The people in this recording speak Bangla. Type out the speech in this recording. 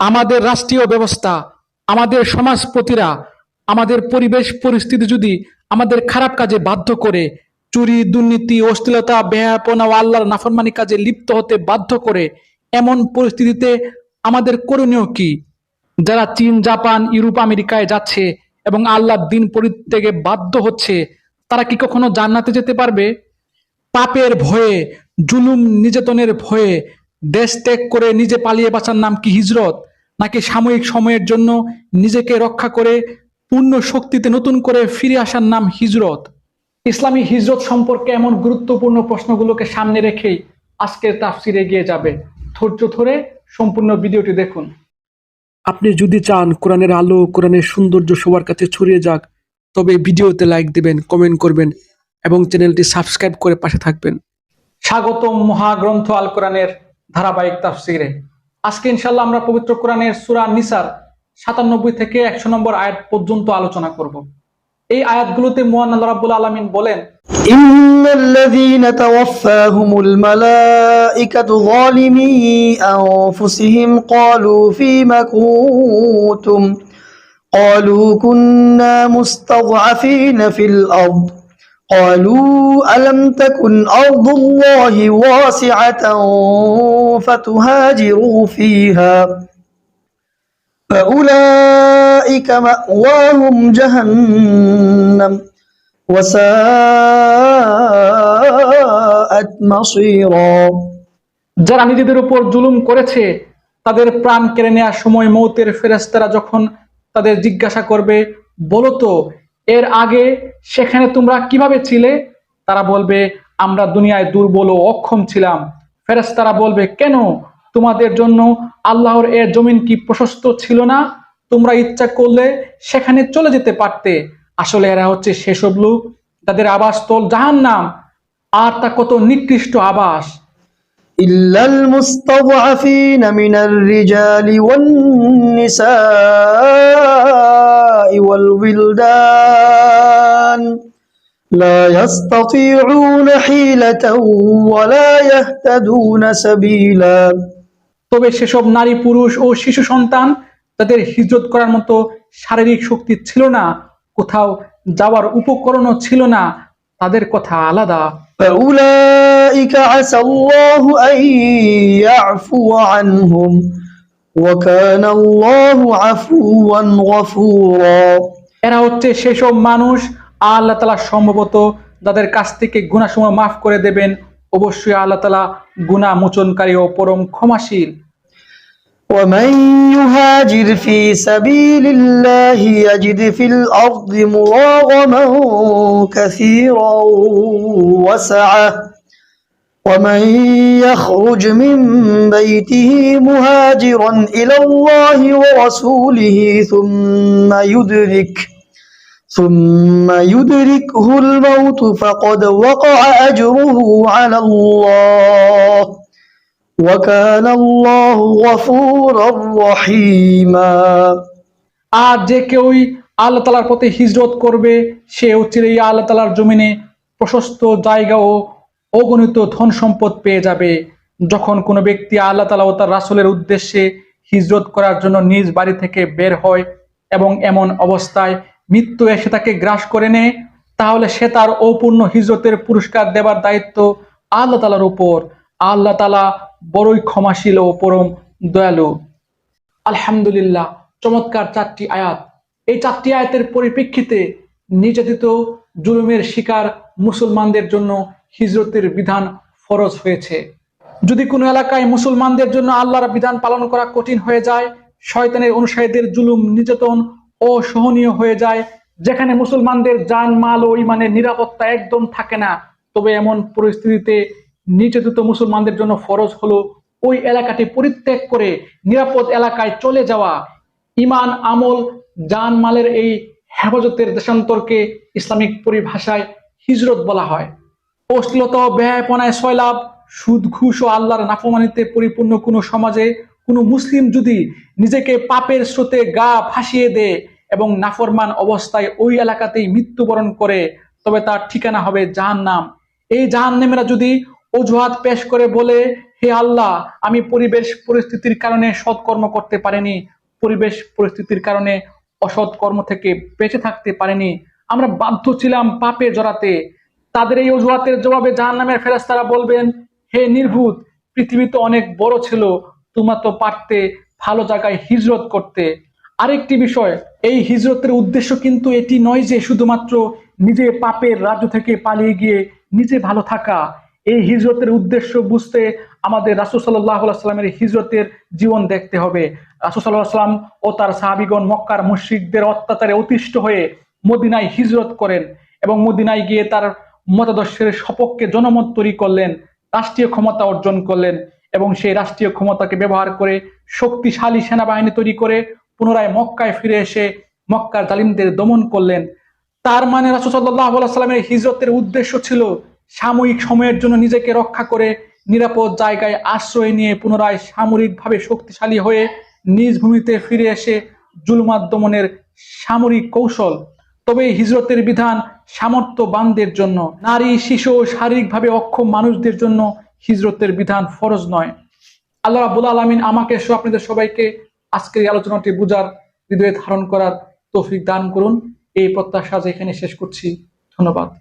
আমাদের রাষ্ট্রীয় ব্যবস্থা, আমাদের সমাজপতিরা, আমাদের পরিবেশ পরিস্থিতি যদি আমাদের খারাপ কাজে বাধ্য করে, চুরি, দুর্নীতি, অশ্লীলতা বেহাপনা ও আল্লাহর নাফরমানি কাজে লিপ্ত হতে বাধ্য করে, এমন পরিস্থিতিতে আমাদের করণীয় কি? যারা চীন, জাপান, ইউরোপ, আমেরিকায় যাচ্ছে এবং আল্লাহর দিন পরিত্যাগে বাধ্য হচ্ছে, তারা কি কখনো জান্নাতে যেতে পারবে? পাপের ভয়ে, জুলুম নির্যাতনের ভয়ে, দেশ ত্যাগ করে নিজে পালিয়ে বাঁচার নাম কি হিজরত? নাকি সাময়িক সময়ের জন্য নিজেকে রক্ষা করে পূর্ণ শক্তিতে নতুন করে ফিরে আসার নাম হিজরত? ইসলামী হিজরত সম্পর্কে এমন গুরুত্বপূর্ণ প্রশ্নগুলোকে সামনে রেখেই আজকের তাফসির এগিয়ে যাবে। ধৈর্য ধরে সম্পূর্ণ ভিডিওটি দেখুন। আপনি যদি চান কোরআনের আলো কোরআনের সৌন্দর্য সবার কাছে ছড়িয়ে যাক তবে ভিডিওতে লাইক দিবেন কমেন্ট করবেন এবং চ্যানেলটি সাবস্ক্রাইব করে পাশে থাকবেন। স্বাগতম মহাগ্রন্থ আল কোরআনের ধারাবাহিক তাফসিরে। আজকে ইনশাল্লাহ আমরা পবিত্র কোরআনের সূরা নিসার সাতানব্বই থেকে একশো নম্বর আয়াত পর্যন্ত আলোচনা করব এই আয়াতগুলোতে মোহান আল্লাহ রাব্বুল আলমিন বলেন إن الذين توفاهم الملائكة ظالمي أنفسهم قالوا فيم كنتم قالوا كنا مستضعفين في الأرض قالوا ألم تكن أرض الله واسعة فتهاجروا فيها فأولئك مأواهم جهنم وساءت مصيرا যারা নিজেদের উপর জুলুম করেছে তাদের প্রাণ কেড়ে নেওয়ার সময় মৌতের ফেরেস্তারা যখন তাদের জিজ্ঞাসা করবে বলো তো এর আগে সেখানে তোমরা কীভাবে ছিলে? তারা বলবে, আমরা দুনিয়ায় দুর্বল ও অক্ষম ছিলাম। ফেরেস্তারা বলবে, কেন? তোমাদের জন্য আল্লাহর এর জমিন কি প্রশস্ত ছিল না? তোমরা ইচ্ছা করলে সেখানে চলে যেতে পারতে। আসলে এরা হচ্ছে সেসব লোক, তাদের আবাসস্থল জাহান্নাম, আর তা কত নিকৃষ্ট আবাস। إلا المستضعفين من الرجال والنساء والولدان لا يستطيعون حيلة ولا يهتدون سبيلا তবে সেসব নারী পুরুষ ও শিশু সন্তান তাদের হিজরত করার মতো শারীরিক শক্তি ছিল না কোথাও যাওয়ার উপকরণও ছিল না তাদের কথা আলাদা فأولئك عسى الله أن يعفو عنهم وكان الله عفوا غفورا এরা হচ্ছে সেসব মানুষ আল্লাহ তালা সম্ভবত যাদের কাছ থেকে গুণাসমূহ মাফ করে দেবেন অবশ্যই আল্লাহ তালা গুণা মোচনকারী ও পরম ক্ষমাশীল ومن يهاجر في سبيل الله يجد في الأرض مراغما كثيرا وسعة ومن يخرج من بيته مهاجرا إلى الله ورسوله ثم يدرك ثم يدركه الموت فقد وقع أجره على الله وكان الله غفورا رحيما আর যে কেউই আল্লাহ তালার পথে হিজরত করবে সে চিরেই আল্লাহ তালার জমিনে প্রশস্ত জায়গা ও অগণিত ধন সম্পদ পেয়ে যাবে যখন কোনো ব্যক্তি আল্লাহ তালা ও তার রাসুলের উদ্দেশ্যে হিজরত করার জন্য নিজ বাড়ি থেকে বের হয় এবং এমন অবস্থায় মৃত্যু এসে তাকে গ্রাস করে নেয়, তাহলে সে তার অপূর্ণ হিজরতের পুরস্কার দেবার দায়িত্ব আল্লাহ তালার উপর। আল্লাহ তালা বড়ই ক্ষমাশীল ও পরম দয়ালু। আলহামদুলিল্লাহ, চমৎকার চারটি আয়াত। এই চারটি আয়াতের পরিপ্রেক্ষিতে নির্যাতিত, জুলুমের শিকার মুসলমানদের জন্য হিজরতের বিধান ফরজ হয়েছে। যদি কোনো এলাকায় মুসলমানদের জন্য আল্লাহর বিধান পালন করা কঠিন হয়ে যায়, শয়তানের অনুসারীদের জুলুম, নির্যাতন অসহনীয় হয়ে যায়, যেখানে মুসলমানদের জান মাল ও ইমানের নিরাপত্তা একদম থাকে না, তবে এমন পরিস্থিতিতে নির্যাতিত মুসলমানদের জন্য ফরজ হলো ওই এলাকাটি পরিত্যাগ করে নিরাপদ এলাকায় চলে যাওয়া। ইমান, আমল জান মালের এই হেফাজতের দেশান্তরকে ইসলামিক পরিভাষায় হিজরত বলা হয়। অশ্লীলতা ব্যয়পনায় সয়লাভ সুদ, ঘুষ ও আল্লাহর নাফমানিতে পরিপূর্ণ কোনো সমাজে কোনো মুসলিম যদি নিজেকে পাপের স্রোতে গা ভাসিয়ে দেয় এবং নাফরমান অবস্থায় ওই এলাকাতেই মৃত্যুবরণ করে, তবে তার ঠিকানা হবে জাহান্নাম। এই জাহান্নামেরা যদি অজুহাত পেশ করে বলে, হে আল্লাহ, আমি পরিবেশ পরিস্থিতির কারণে সৎকর্ম করতে পারিনি, পরিবেশ পরিস্থিতির কারণে অসৎ কর্ম থেকে বেঁচে থাকতে পারিনি, আমরা বাধ্য ছিলাম পাপে জড়াতে তাদের এই অজুহাতের জবাবে জাহান নামের ফেরাস্তারা বলবেন, হে নির্ভূত, পৃথিবী তো অনেক বড় ছিল, তোমরা তো পারতে ভালো জায়গায় হিজরত করতে। আরেকটি বিষয়, এই হিজরতের উদ্দেশ্য কিন্তু এটি নয় যে শুধুমাত্র নিজে পাপের রাজ্য থেকে পালিয়ে গিয়ে নিজে ভালো থাকা। এই হিজরতের উদ্দেশ্য বুঝতে আমাদের রাসুল সাল্লাহ সাল্লামের হিজরতের জীবন দেখতে হবে। রাসুল সাল্লাহ সাল্লাম ও তার সাহাবিগণ মক্কার মুশ্রিকদের অত্যাচারে অতিষ্ঠ হয়ে মদিনায় হিজরত করেন এবং মদিনায় গিয়ে তার মতাদর্শের সপক্ষে জনমত তৈরি করলেন, রাষ্ট্রীয় ক্ষমতা অর্জন করলেন এবং সেই রাষ্ট্রীয় ক্ষমতাকে ব্যবহার করে শক্তিশালী সেনাবাহিনী তৈরি করে পুনরায় মক্কায় ফিরে এসে মক্কার জালিমদের দমন করলেন। তার মানে রাসুসাল্লাহ সাল্লামের হিজরতের উদ্দেশ্য ছিল সাময়িক সময়ের জন্য নিজেকে রক্ষা করে নিরাপদ জায়গায় আশ্রয় নিয়ে পুনরায় সামরিকভাবে শক্তিশালী হয়ে নিজ ভূমিতে ফিরে এসে জুলমাত দমনের সামরিক কৌশল তবে হিজরতের বিধান সামর্থ্যবানদের জন্য। নারী, শিশু শারীরিকভাবে অক্ষম মানুষদের জন্য হিজরতের বিধান ফরজ নয়। আল্লাহ রাবুল আলমিন আমাকে সহ আপনাদের সবাইকে আজকের এই আলোচনাটি বুঝার হৃদয়ে ধারণ করার তৌফিক দান করুন। এই প্রত্যাশা যে এখানে শেষ করছি। ধন্যবাদ।